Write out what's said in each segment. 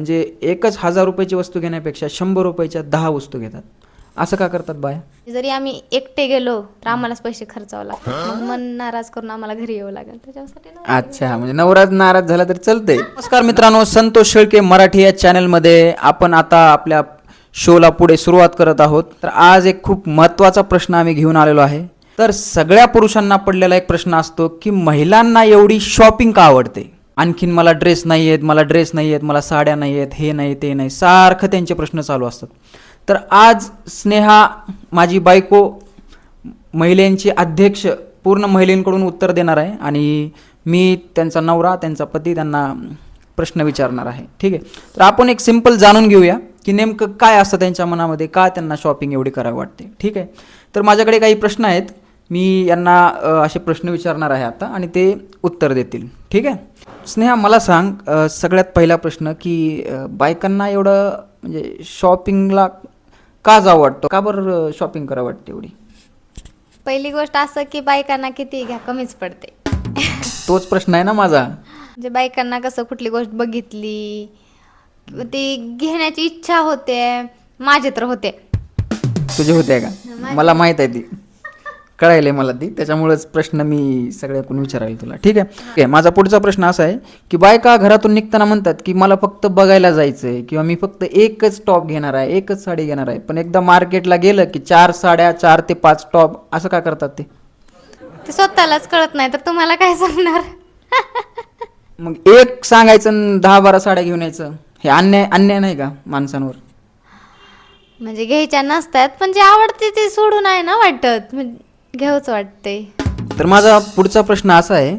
म्हणजे एकच हजार रुपयाची वस्तू घेण्यापेक्षा शंभर रुपयाच्या दहा वस्तू घेतात. असं का करतात बाया? जरी आम्ही एकटे गेलो तर आम्हालाच पैसे खर्चावं लागतात. मग मन नाराज करून आम्हाला घरी यावं लागेल. त्याच्यासाठी ना अच्छा म्हणजे नवराज नाराज झाला तर चालतंय. नमस्कार मित्रांनो संतोष शेळके मराठी या चॅनलमध्ये आपण आता आपल्या शोला पुढे सुरुवात करत आहोत. तर आज एक खूप महत्त्वाचा प्रश्न आम्ही घेऊन आलेलो आहे. तर सगळ्या पुरुषांना पडलेला एक प्रश्न असतो की महिलांना एवढी शॉपिंग का आवडते? आणखीन मला ड्रेस नाही आहेत मला ड्रेस नाही आहेत मला साड्या नाही आहेत हे नाही ते नाही सारखं त्यांचे प्रश्न चालू असतात. तर आज स्नेहा माझी बायको महिलांची अध्यक्ष पूर्ण महिलेंकडून उत्तर देणार आहे आणि मी त्यांचा नवरा त्यांचा पती त्यांना प्रश्न विचारणार आहे. ठीक आहे? तर आपण एक सिंपल जाणून घेऊया की नेमकं काय असतं त्यांच्या मनामध्ये का त्यांना शॉपिंग एवढी करावी वाटते? ठीक आहे? तर माझ्याकडे काही प्रश्न आहेत. मी यांना असे प्रश्न विचारणार आहे आता आणि ते उत्तर देतील. ठीक आहे? स्नेहा मला सांग सगळ्यात पहिला प्रश्न की बायकांना एवढं म्हणजे शॉपिंगला का जावं वाटतं? का बरं शॉपिंग करावं वाटते एवढी? पहिली गोष्ट असं की बायकांना किती घ्या कमीच पडते. तोच प्रश्न आहे ना माझा. म्हणजे बायकांना कसं कुठली गोष्ट बघितली ती घेण्याची इच्छा होते माझे तर होते. तुझे होते का? मला माहीत आहे ती. कळायलंय मला ती त्याच्यामुळेच प्रश्न मी सगळ्याकडून विचारायला तुला. ठीक आहे? ठीक आहे माझा पुढचा प्रश्न असा आहे की बायका घरातून निघताना म्हणतात की मला फक्त बघायला जायचं आहे किंवा मी फक्त एकच टॉप घेणार आहे एकच साडी घेणार आहे. पण एकदा मार्केटला गेलं की चार साड्या चार ते पाच टॉप असं का करतात ते? ते स्वतःलाच कळत नाही तर तुम्हाला काय सांगणार मग एक सांगायचं आणि दहा बारा साड्या घेऊन यायचं हे अन्याय अन्याय नाही का माणसांवर? म्हणजे घ्यायच्या नसतात पण जे आवडते ते सोडून आहे ना वाटत. म्हणजे घेऊच वाटते तर माझा पुढचा प्रश्न असा आहे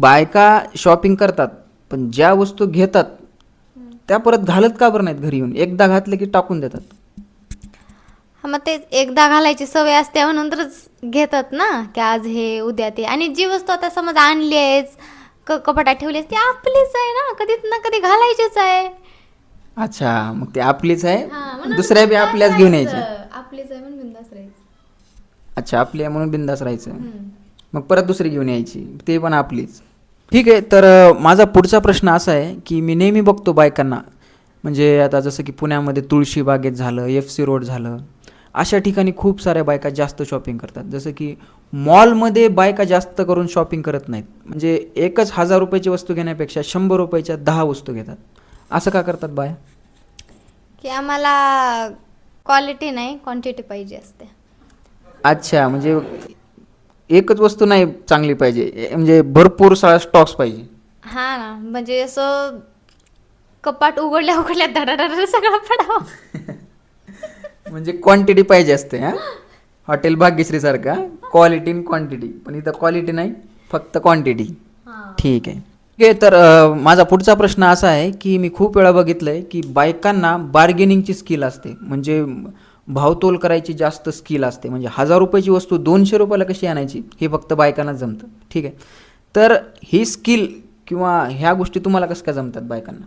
बायका शॉपिंग करतात पण ज्या वस्तू घेतात त्या परत घालत का बरं नाहीत घरी येऊन? एकदा घातले की टाकून देतात. हा मग ते एकदा घालायची सवय असते म्हणून तरच घेतात ना की आज हे उद्या ते. आणि जी वस्तू आता समज आणली आहेच क कपाटात ठेवली ती आपलीच आहे ना कधी ना कधी घालायचीच आहे. अच्छा मग ते आपलीच आहे दुसऱ्या बी आपल्याच घेऊन यायचे आपलीच आहे म्हणून बिंदास राहायचं अच्छा आपली आहे म्हणून बिंदास राहायचं. मग परत दुसरी घेऊन यायची. ते पण आपलीच. ठीक आहे तर माझा पुढचा प्रश्न असा आहे की मी नेहमी बघतो बायकांना. म्हणजे आता जसं की पुण्यामध्ये तुळशी बागेत झालं एफ सी रोड झालं. अशा ठिकाणी खूप साऱ्या बायका जास्त शॉपिंग करतात. जसं की मॉलमध्ये बायका जास्त करून शॉपिंग करत नाहीत. म्हणजे एकच हजार रुपयाची वस्तू घेण्यापेक्षा शंभर रुपयाच्या दहा वस्तू घेतात. असं का करतात बाया? की आम्हाला क्वालिटी नाही क्वांटिटी पाहिजे असते. अच्छा म्हणजे एकच वस्तू नाही चांगली पाहिजे. म्हणजे भरपूर सारा स्टॉक्स पाहिजे. हा ना म्हणजे असं कपाट उघडल्या उघडल्या धडाधड सगळं पडावं. म्हणजे क्वांटिटी पाहिजे असते हा? हॉटेल भाग्यश्री सारखा क्वालिटी आणि क्वांटिटी पण इथं क्वालिटी नाही फक्त क्वांटिटी ठीक आहे. ठीक आहे तर अं, माझा पुढचा प्रश्न असा आहे की मी खूप वेळा बघितलं आहे की बायकांना बार्गेनिंगची स्किल असते. म्हणजे भावतोल करायची जास्त स्किल असते. म्हणजे हजार रुपयाची वस्तू दोनशे रुपयाला कशी आणायची? हे फक्त बायकांना जमतं. ठीक आहे. तर ही स्किल किंवा ह्या गोष्टी तुम्हाला कसं काय जमतात बायकांना?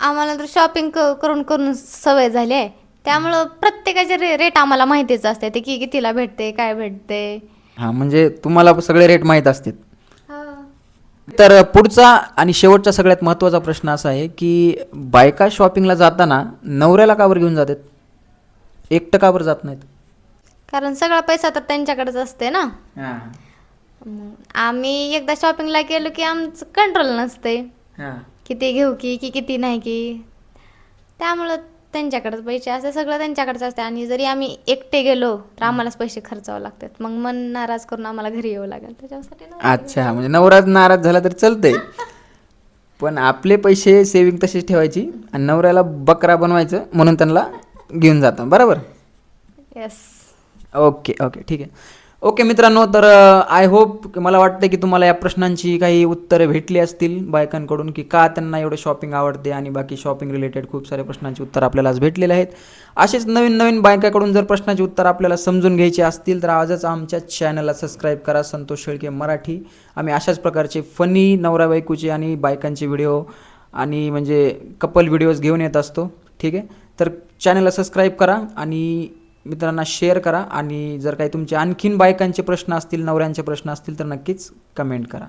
आम्हाला तर शॉपिंग करून करून सवय झाली आहे. त्यामुळं प्रत्येकाचे रे रेट आम्हाला माहितीच असते. ते की कितीला भेटते काय भेटते. हां म्हणजे तुम्हाला सगळे रेट माहीत असतात. तर पुढचा आणि शेवटचा सगळ्यात महत्त्वाचा प्रश्न असा आहे की बायका शॉपिंगला जाताना नवऱ्याला का बरं घेऊन जातात? एकटं का बरं जात नाहीत? कारण सगळा पैसा तर त्यांच्याकडेच असते ना. मग आम्ही एकदा शॉपिंगला गेलो की आमचं कंट्रोल नसते. किती घेऊ की की किती नाही की. त्यामुळं त्यांच्याकडेच पैसे असते सगळं त्यांच्याकडेच असते. आणि जरी आम्ही एकटे गेलो तर आम्हालाच पैसे खर्चावं लागतात. मग मन नाराज करून आम्हाला घरी यावं लागेल. त्याच्यासाठी ना अच्छा म्हणजे नवराज नाराज झाला तर चालतंय. पण आपले पैसे सेविंग तशीच ठेवायची आणि नवऱ्याला बकरा बनवायचं म्हणून त्यांना घेऊन जातं. बरोबर? येस ओके ओके ठीक आहे. ओके मित्रांनो तर uh, आय होप मला वाटतं की तुम्हाला या प्रश्नांची काही उत्तरे भेटली असतील बायकांकडून की का त्यांना एवढं शॉपिंग आवडते आणि बाकी शॉपिंग रिलेटेड खूप सारे प्रश्नांची उत्तर आपल्याला आज भेटलेले आहेत. असेच नवीन नवीन बायकाकडून जर प्रश्नाची उत्तर आपल्याला समजून घ्यायची असतील तर आजच आमच्या चॅनलला सबस्क्राईब करा संतोष शेळके मराठी. आम्ही अशाच प्रकारचे फनी नवरा बायकोचे आणि बायकांचे व्हिडिओ आणि म्हणजे कपल व्हिडिओज घेऊन येत असतो. ठीक आहे? तर चॅनलला सबस्क्राईब करा आणि मित्रांना शेअर करा आणि जर काही तुमचे आणखीन बायकांचे प्रश्न असतील नवऱ्यांचे प्रश्न असतील तर नक्कीच कमेंट करा.